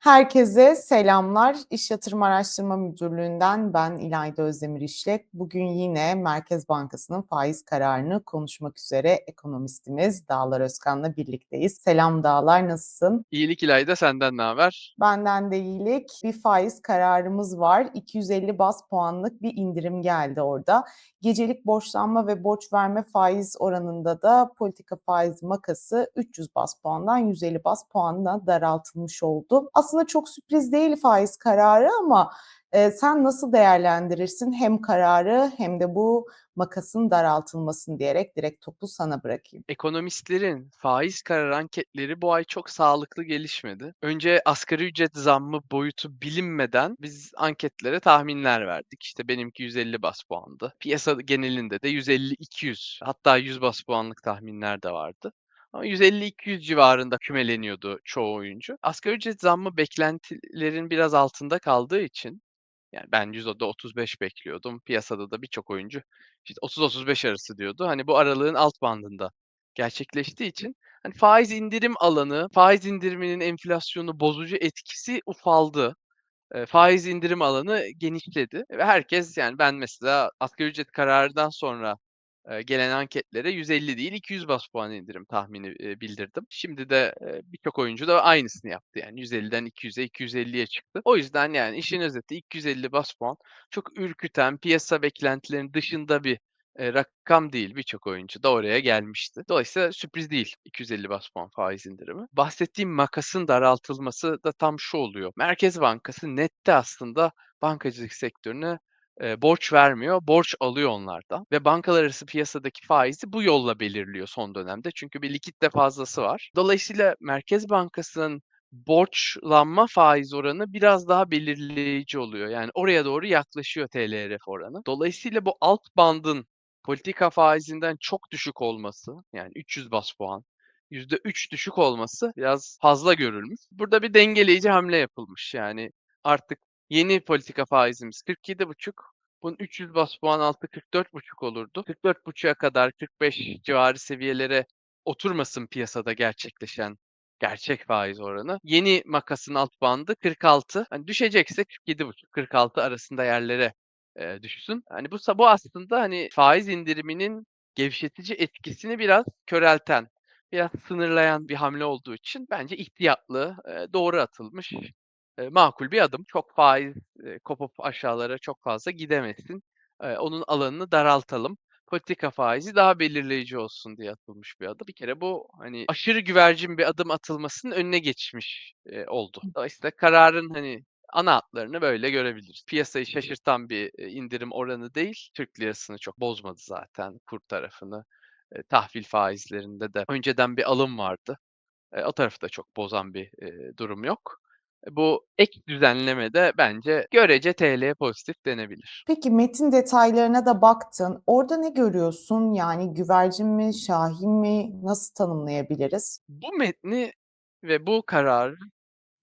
Herkese selamlar. İş Yatırım Araştırma Müdürlüğü'nden ben İlayda Özdemir İşlek. Bugün yine Merkez Bankası'nın faiz kararını konuşmak üzere ekonomistimiz Dağlar Özkan'la birlikteyiz. Selam Dağlar, nasılsın? İyilik İlayda, senden ne haber? Benden de iyilik. Bir faiz kararımız var. 250 bas puanlık bir indirim geldi orada. Gecelik borçlanma ve borç verme faiz oranında da politika faiz makası 300 bas puandan 150 bas puanına daraltılmış oldu. Aslında çok sürpriz değil faiz kararı ama e, sen nasıl değerlendirirsin hem kararı hem de bu makasın daraltılmasını diyerek direkt topu sana bırakayım. Ekonomistlerin faiz kararı anketleri bu ay çok sağlıklı gelişmedi. Önce asgari ücret zammı boyutu bilinmeden biz anketlere tahminler verdik. İşte benimki 150 bas puandı. Piyasa genelinde de 150-200 hatta 100 bas puanlık tahminler de vardı. Ama 150-200 civarında kümeleniyordu çoğu oyuncu. Asgari ücret zammı beklentilerin biraz altında kaldığı için yani ben %35 bekliyordum. Piyasada da birçok oyuncu işte 30-35 arası diyordu. Hani bu aralığın alt bandında gerçekleştiği için hani faiz indirim alanı, faiz indiriminin enflasyonu bozucu etkisi ufaldı. Eee, faiz indirim alanı genişledi ve herkes yani ben mesela asgari ücret kararından sonra gelen anketlere 150 değil 200 bas puan indirim tahmini, bildirdim. Şimdi de, birçok oyuncu da aynısını yaptı. Yani 150'den 200'e, 250'ye çıktı. O yüzden yani işin özeti 250 bas puan çok ürküten, piyasa beklentilerinin dışında bir, rakam değil. Birçok oyuncu da oraya gelmişti. Dolayısıyla sürpriz değil 250 bas puan faiz indirimi. Bahsettiğim makasın daraltılması da tam şu oluyor. Merkez Bankası nette aslında bankacılık sektörüne Eee, borç vermiyor, borç alıyor onlardan ve bankalar arası piyasadaki faizi bu yolla belirliyor son dönemde. Çünkü bir likitte fazlası var. Dolayısıyla Merkez Bankası'nın borçlanma faiz oranı biraz daha belirleyici oluyor. Yani oraya doğru yaklaşıyor TLRF oranı. Dolayısıyla bu alt bandın politika faizinden çok düşük olması, yani 300 bas puan, %3 düşük olması biraz fazla görülmüş. Burada bir dengeleyici hamle yapılmış. Yani artık Yeni politika faizimiz 47,5. Bunun 300 bas puan altı 44,5 olurdu. 44,5'a kadar 45 civarı seviyelere oturmasın piyasada gerçekleşen gerçek faiz oranı. Yeni makasın alt bandı 46. Hani düşecekse 47,5 46 arasında yerlere eee, düşsün. Hani bu bu aslında hani faiz indiriminin gevşetici etkisini biraz körelten, biraz sınırlayan bir hamle olduğu için bence ihtiyatlı, eee, doğru atılmış Eee, makul bir adım. Çok faiz, eee, kopup aşağılara çok fazla gidemesin. Eee, onun alanını daraltalım. Politika faizi daha belirleyici olsun diye atılmış bir adım. Bir kere bu, hani, aşırı güvercin bir adım atılmasının önüne geçmiş, eee, oldu. Dolayısıyla kararın, hani, ana hatlarını böyle görebiliriz. Piyasayı şaşırtan bir, indirim oranı değil. Türk lirasını çok bozmadı zaten kur tarafını. Eee, tahvil faizlerinde de önceden bir alım vardı. Eee, o tarafı da çok bozan bir, eee, durum yok. E, bu ek düzenlemede bence görece TL'ye pozitif denebilir. Peki metin detaylarına da baktın. Orada ne görüyorsun? Yani güvercin mi, şahin mi? Nasıl tanımlayabiliriz? Bu metni ve bu kararı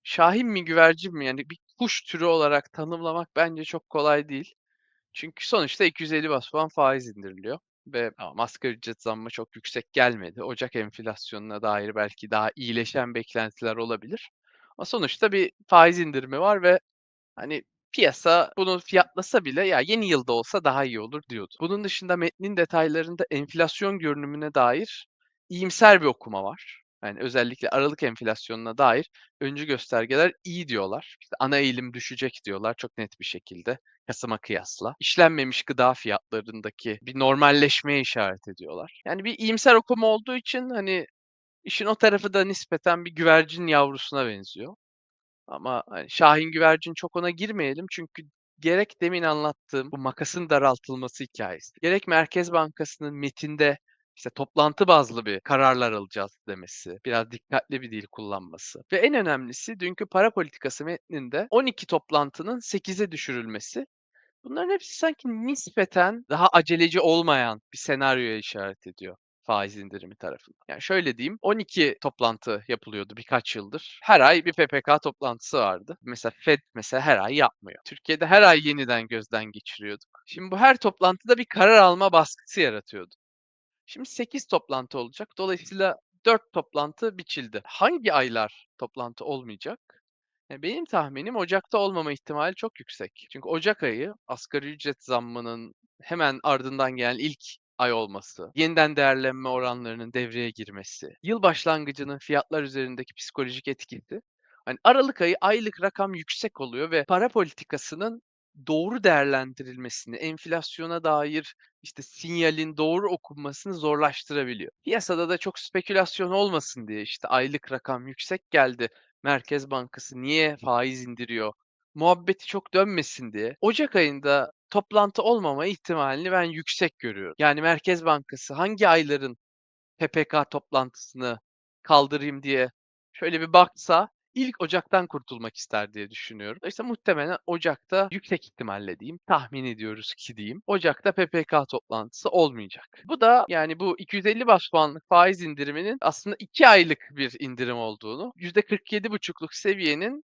şahin mi güvercin mi yani bir kuş türü olarak tanımlamak bence çok kolay değil. Çünkü sonuçta 250 bas puan faiz indiriliyor ve tamam asgari ücret zammı çok yüksek gelmedi. Ocak enflasyonuna dair belki daha iyileşen beklentiler olabilir. Ama sonuçta bir faiz indirimi var ve Hani, piyasa bunu fiyatlasa bile "Ya, yeni yılda olsa daha iyi olur." diyordu. Bunun dışında metnin detaylarında enflasyon görünümüne dair iyimser bir okuma var. Yani, özellikle aralık enflasyonuna dair öncü göstergeler iyi diyorlar. İşte, ana eğilim düşecek diyorlar çok net bir şekilde kasıma kıyasla. İşlenmemiş gıda fiyatlarındaki bir normalleşmeye işaret ediyorlar. Yani, bir iyimser okuma olduğu için, hani, işin o tarafı da nispeten bir güvercin yavrusuna benziyor. Ama, hani, şahin güvercin çok ona girmeyelim çünkü gerek demin anlattığım bu makasın daraltılması hikâyesi, gerek Merkez Bankası'nın metinde, işte, toplantı bazlı bir kararlar alacağız demesi, biraz dikkatli bir dil kullanması ve en önemlisi dünkü para politikası metninde 12 toplantının 8'e düşürülmesi. Bunların hepsi sanki nispeten daha aceleci olmayan bir senaryoya işaret ediyor faiz indirimi tarafından. Yani şöyle diyeyim, 12 toplantı yapılıyordu birkaç yıldır. Her ay bir PPK toplantısı vardı. Mesela FED mesela her ay yapmıyor. Türkiye'de her ay yeniden gözden geçiriyorduk. Şimdi bu her toplantıda bir karar alma baskısı yaratıyordu. Şimdi 8 toplantı olacak. Dolayısıyla 4 toplantı biçildi. Hangi aylar toplantı olmayacak? Ya, benim tahminim ocakta olmama ihtimali çok yüksek. Çünkü ocak ayı asgari ücret zammının hemen ardından gelen ilk ay olması, yeniden değerlenme oranlarının devreye girmesi, yıl başlangıcının fiyatlar üzerindeki psikolojik etkisi, hani, aralık ayı aylık rakam yüksek oluyor ve para politikasının doğru değerlendirilmesini, enflasyona dair, işte, sinyalin doğru okunmasını zorlaştırabiliyor. Piyasada da çok spekülasyon olmasın diye, işte, aylık rakam yüksek geldi, Merkez Bankası niye faiz indiriyor muhabbeti çok dönmesin diye ocak ayında toplantı olmama ihtimalini ben yüksek görüyorum. Yani Merkez Bankası hangi ayların PPK toplantısını kaldırayım diye şöyle bir baksa ilk ocaktan kurtulmak ister diye düşünüyorum. Dolayısıyla muhtemelen ocakta yüksek ihtimalle diyeyim, tahmin ediyoruz ki diyeyim, ocakta PPK toplantısı olmayacak. Bu da yani bu 250 bas puanlık faiz indiriminin aslında 2 aylık bir indirim olduğunu, %47,5'luk seviyenin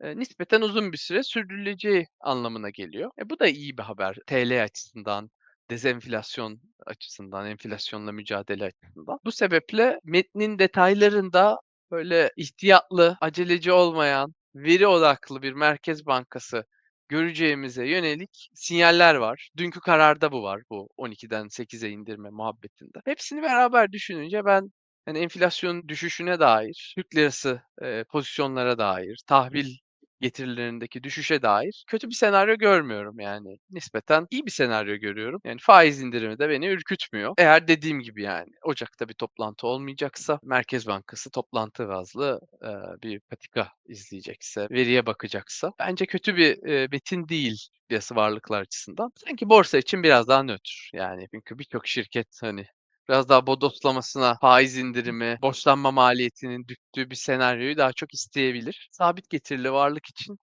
Nispeten uzun bir süre sürdürüleceği anlamına geliyor. E, bu da iyi bir haber TL açısından, dezenflasyon açısından, enflasyonla mücadele açısından. Bu sebeple metnin detaylarında böyle ihtiyatlı, aceleci olmayan, veri odaklı bir merkez bankası göreceğimize yönelik sinyaller var. Dünkü kararda bu var, bu 12'den 8'e indirme muhabbetinde. Hepsini beraber düşününce ben, hani, enflasyonun düşüşüne dair, Türk lirası, eee, pozisyonlara dair, tahvil getirilerindeki düşüşe dair kötü bir senaryo görmüyorum yani. Nispeten iyi bir senaryo görüyorum. Yani faiz indirimi de beni ürkütmüyor. Eğer dediğim gibi yani ocakta bir toplantı olmayacaksa, Merkez Bankası toplantı bazlı, eee, bir patika izleyecekse, veriye bakacaksa bence kötü bir, eee, metin değil piyasa varlıklar açısından. Sanki borsa için biraz daha nötr yani çünkü birçok şirket, hani, biraz daha bodoslamasına faiz indirimi, borçlanma maliyetinin düştüğü bir senaryoyu daha çok isteyebilir. Sabit getirili varlık için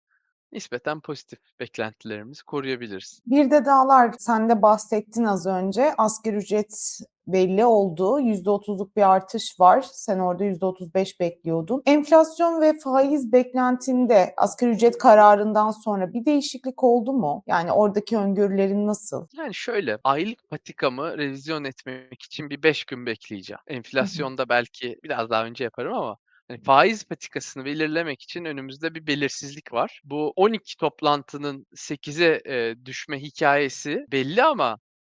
nispeten pozitif beklentilerimizi koruyabiliriz. Bir de dağlar, sen de bahsettin az önce. Asgari ücret belli oldu. %30'luk bir artış var. Sen orada %35 bekliyordun. Enflasyon ve faiz beklentinde asgari ücret kararından sonra bir değişiklik oldu mu? Yani oradaki öngörülerin nasıl? Yani şöyle, aylık patikamı revizyon etmek için bir 5 gün bekleyeceğim. Enflasyonda belki biraz daha önce yaparım ama hani faiz patikasını belirlemek için önümüzde bir belirsizlik var. Bu 12 toplantının 8'e, eee, düşme hikâyesi belli ama,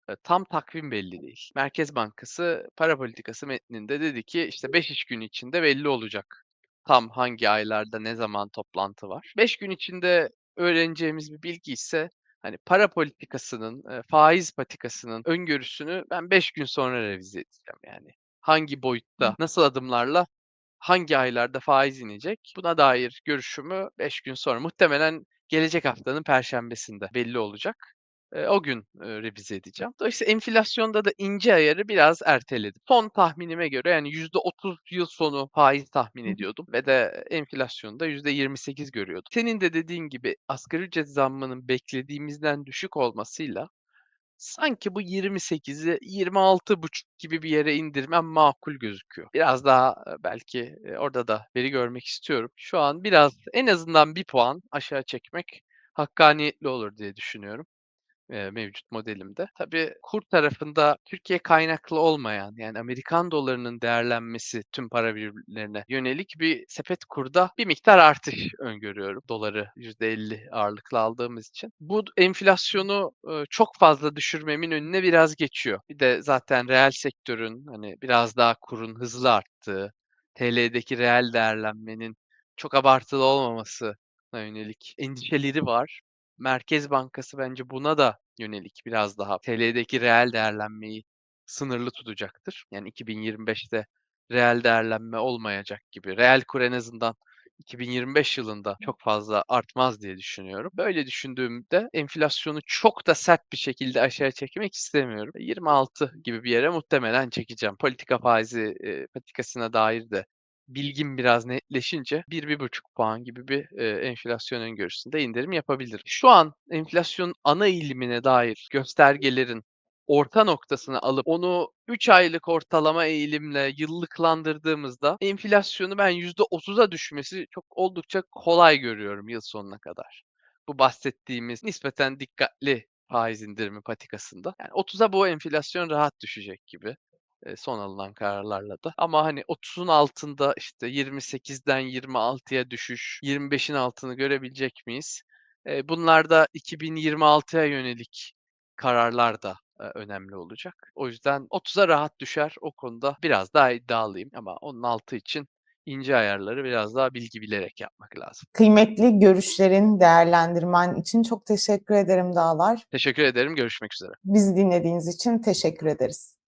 eee, tam takvim belli değil. Merkez Bankası para politikası metninde dedi ki, işte, 5 iş günü içinde belli olacak tam hangi aylarda ne zaman toplantı var. 5 gün içinde öğreneceğimiz bir bilgi ise hani para politikasının, eee, faiz patikasının öngörüsünü ben 5 gün sonra revize edeceğim yani. Hangi boyutta, nasıl adımlarla, hangi aylarda faiz inecek buna dair görüşümü 5 gün sonra muhtemelen gelecek haftanın perşembesinde belli olacak. Eee, o gün, eee, revize edeceğim. Dolayısıyla enflasyonda da ince ayarı biraz erteledim. Son tahminime göre yani %30 yıl sonu faiz tahmin ediyordum ve de enflasyonda %28 görüyordum. Senin de dediğin gibi asgari ücret zammının beklediğimizden düşük olmasıyla sanki bu 28'i 26,5 gibi bir yere indirmem makul gözüküyor. Biraz daha, belki, orada da veri görmek istiyorum. Şu an biraz en azından 1 puan aşağı çekmek hakkaniyetli olur diye düşünüyorum mevcut modelimde. Tabii kur tarafında Türkiye kaynaklı olmayan, yani Amerikan dolarının değerlenmesi tüm para birimlerine yönelik bir sepet kurda bir miktar artış öngörüyorum doları %50 ağırlıklı aldığımız için. Bu enflasyonu, çok fazla düşürmemin önüne biraz geçiyor. Bir de zaten reel sektörün, hani, biraz daha kurun hızlı arttığı, TL'deki reel değerlenmenin çok abartılı olmamasına yönelik endişeleri var. Merkez Bankası bence buna da yönelik biraz daha TL'deki reel değerlenmeyi sınırlı tutacaktır. Yani 2025'te reel değerlenme olmayacak gibi. Reel kur en azından 2025 yılında çok fazla artmaz diye düşünüyorum. Böyle düşündüğümde enflasyonu çok da sert bir şekilde aşağı çekmek istemiyorum. 26 gibi bir yere muhtemelen çekeceğim. Politika faizi, eee, patikasına dair de bilgim biraz netleşince 1-1,5 puan gibi bir, eee, enflasyon öngörüsünde indirim yapabilirim. Şu an enflasyonun ana eğilimine dair göstergelerin orta noktasını alıp onu 3 aylık ortalama eğilimle yıllıklandırdığımızda enflasyonu ben %30'a düşmesi çok oldukça kolay görüyorum yıl sonuna kadar. Bu bahsettiğimiz nispeten dikkatli faiz indirimi patikasında. Yani 30'a bu enflasyon rahat düşecek gibi. Son alınan kararlarla da. Ama, hani, 30'un altında, işte, 28'den 26'ya düşüş, 25'in altını görebilecek miyiz? Eee, bunlar da 2026'ya yönelik kararlar da, önemli olacak. O yüzden 30'a rahat düşer. O konuda biraz daha iddialıyım ama onun altı için ince ayarları biraz daha bilgi bilerek yapmak lazım. Kıymetli görüşlerin, değerlendirmen için çok teşekkür ederim Dağlar. Teşekkür ederim. Görüşmek üzere. Bizi dinlediğiniz için teşekkür ederiz.